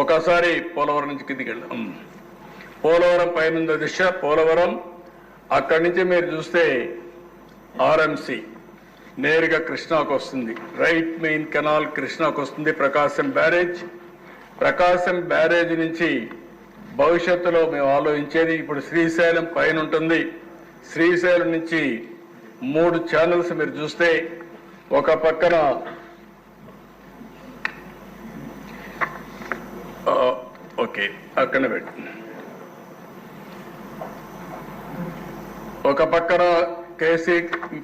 ఒకసారి పోలవరం నుంచి కిందికి వెళ్ళాం పోలవరం పైన దిశ పోలవరం. అక్కడి నుంచి మీరు చూస్తే ఆర్ఎంసి నేరుగా కృష్ణాకు వస్తుంది. రైట్ మెయిన్ కెనాల్ కృష్ణాకు వస్తుంది ప్రకాశం బ్యారేజ్. ప్రకాశం బ్యారేజ్ నుంచి భవిష్యత్తులో మేము ఆలోచించేది ఇప్పుడు శ్రీశైలం పైన ఉంటుంది శ్రీశైలం నుంచి మూడు ఛానల్స్ మీరు చూస్తే ఒక పక్కన ఆ, ఓకే అక్కడ పెట్టు. ఒక పక్కన కేసీ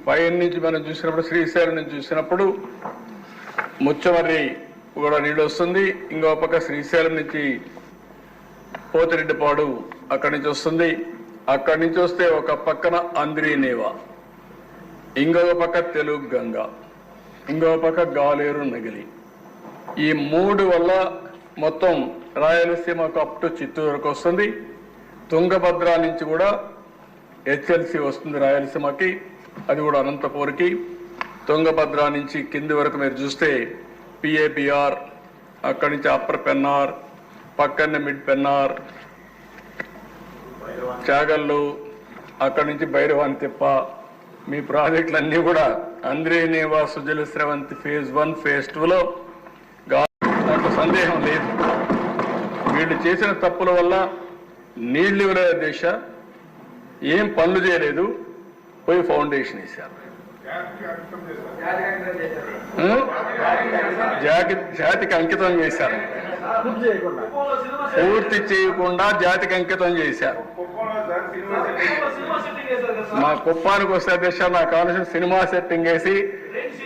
పైన నుంచి మనం చూసినప్పుడు శ్రీశైలం నుంచి చూసినప్పుడు ముచ్చమర్రి కూడా నీళ్ళు వస్తుంది. ఇంకో పక్క శ్రీశైలం నుంచి పోతిరెడ్డిపాడు అక్కడి నుంచి వస్తుంది. అక్కడి నుంచి వస్తే ఒక పక్కన అంద్రీనేవా ఇంకొక పక్క తెలుగు గంగ. ఇంకో పక్క గాలేరు నగిలి. ఈ మూడు వల్ల మొత్తం రాయలసీమకు అప్ టు చిత్తూరు వరకు వస్తుంది. తుంగభద్ర నుంచి కూడా హెచ్ఎల్సి వస్తుంది రాయలసీమకి. అది కూడా అనంతపూర్కి. తుంగభద్ర నుంచి కింది వరకు మీరు చూస్తే పిఏబిఆర్ అక్కడి నుంచి అప్పర్ పెన్నార్ పక్కనే మిడ్ పెన్నార్ చాగళ్ళు అక్కడి నుంచి భైరవాని తిప్ప. మీ ప్రాజెక్టులన్నీ కూడా అంద్రే నేవా Sujala Sravanthi phase one phase టూలో సందేహం లేదు. వీళ్ళు చేసిన తప్పుల వల్ల నీళ్ళు ఇవ్వలేదు దేశ ఏం పనులు చేయలేదు పోయి ఫౌండేషన్ వేశారు? జాతి జాతికి అంకితం చేశారు. పూర్తి చేయకుండా జాతికి అంకితం చేశారు. మా కుప్పానికి వస్తే దిశ నాకు కావాల్సిన సినిమా సెట్టింగ్ వేసి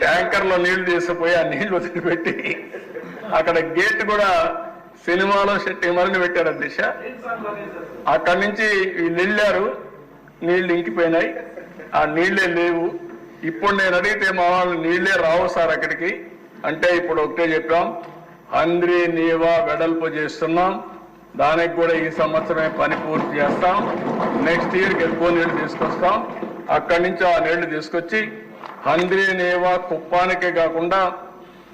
ట్యాంకర్లో నీళ్ళు తీసుకుపోయి ఆ నీళ్ళు వదిలిపెట్టి అక్కడ గేట్ కూడా సినిమాలో సెట్టింగ్ మరణి పెట్టారు దిశ. అక్కడి నుంచి వీళ్ళు వెళ్ళారు నీళ్ళు ఇంకిపోయినాయి. ఆ నీళ్ళే లేవు. ఇప్పుడు నేను అడిగితే మా వాళ్ళు నీళ్ళే రావు సార్ అక్కడికి. అంటే ఇప్పుడు ఒకటే చెప్పాం అంద్రి నీవా వెడల్పు చేస్తున్నాం. దానికి కూడా ఈ సంవత్సరమే పని పూర్తి చేస్తాం. నెక్స్ట్ ఇయర్కి ఎక్కువ నీళ్ళు తీసుకొస్తాం. అక్కడి నుంచి ఆ నీళ్ళు తీసుకొచ్చి హంద్రి నీవా కుప్పానికే కాకుండా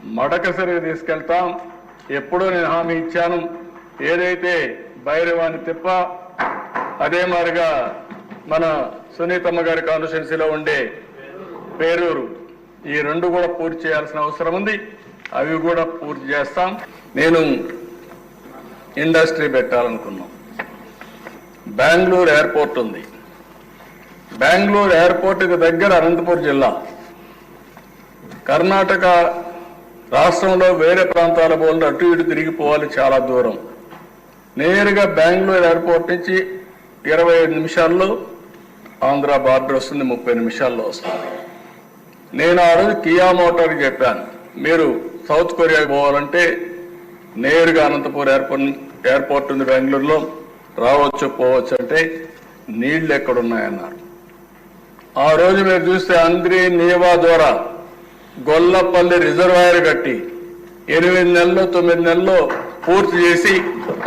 మడకసరికి తీసుకెళ్తాం. ఎప్పుడూ నేను హామీ ఇచ్చాను. ఏదైతే భైరవాని తిప్ప అదే మారిగా మన సునీతమ్మ గారి కాన్స్టిట్యున్సీలో ఉండే పేరూరు ఈ రెండు కూడా పూర్తి చేయాల్సిన అవసరం ఉంది. అవి కూడా పూర్తి చేస్తాం. నేను ఇండస్ట్రీ పెట్టాలనుకున్నాం. బెంగళూరు ఎయిర్పోర్ట్ ఉంది. బెంగళూరు ఎయిర్పోర్ట్కి దగ్గర అనంతపూర్ జిల్లా. కర్ణాటక రాష్ట్రంలో వేరే ప్రాంతాల పోలు అటు ఇటు తిరిగిపోవాలి చాలా దూరం. నేరుగా బెంగళూరు ఎయిర్పోర్ట్ నుంచి ఇరవై ఐదు నిమిషాల్లో ఆంధ్ర బార్డర్ వస్తుంది ముప్పై నిమిషాల్లో వస్తుంది. నేను ఆ రోజు కియా మోటార్కి చెప్పాను. మీరు సౌత్ కొరియాకి పోవాలంటే నేరుగా అనంతపూర్ ఎయిర్పోర్ట్ ఎయిర్పోర్ట్ ఉంది బెంగళూరులో రావచ్చు పోవచ్చు అంటే నీళ్ళు ఎక్కడున్నాయన్నారు. ఆ రోజు మీరు చూస్తే అంద్రి నీవా ద్వారా గొల్లపల్లి రిజర్వాయర్ కట్టి ఎనిమిది నెలలు తొమ్మిది నెలలో పూర్తి చేసి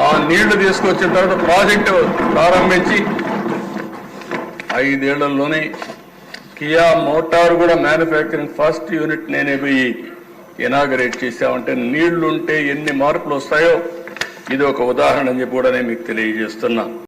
ఆ నీళ్ళు తీసుకొచ్చిన తర్వాత ప్రాజెక్టు ప్రారంభించి ఐదేళ్ళలోనే కియా మోటార్ కూడా మ్యానుఫ్యాక్చరింగ్ ఫస్ట్ యూనిట్ నేనే పోయి ఇనాగరేట్ చేసామంటే నీళ్ళుంటే ఎన్ని మార్పులు వస్తాయో ఇది ఒక ఉదాహరణ అని చెప్పి కూడా నేను మీకు తెలియజేస్తున్నా.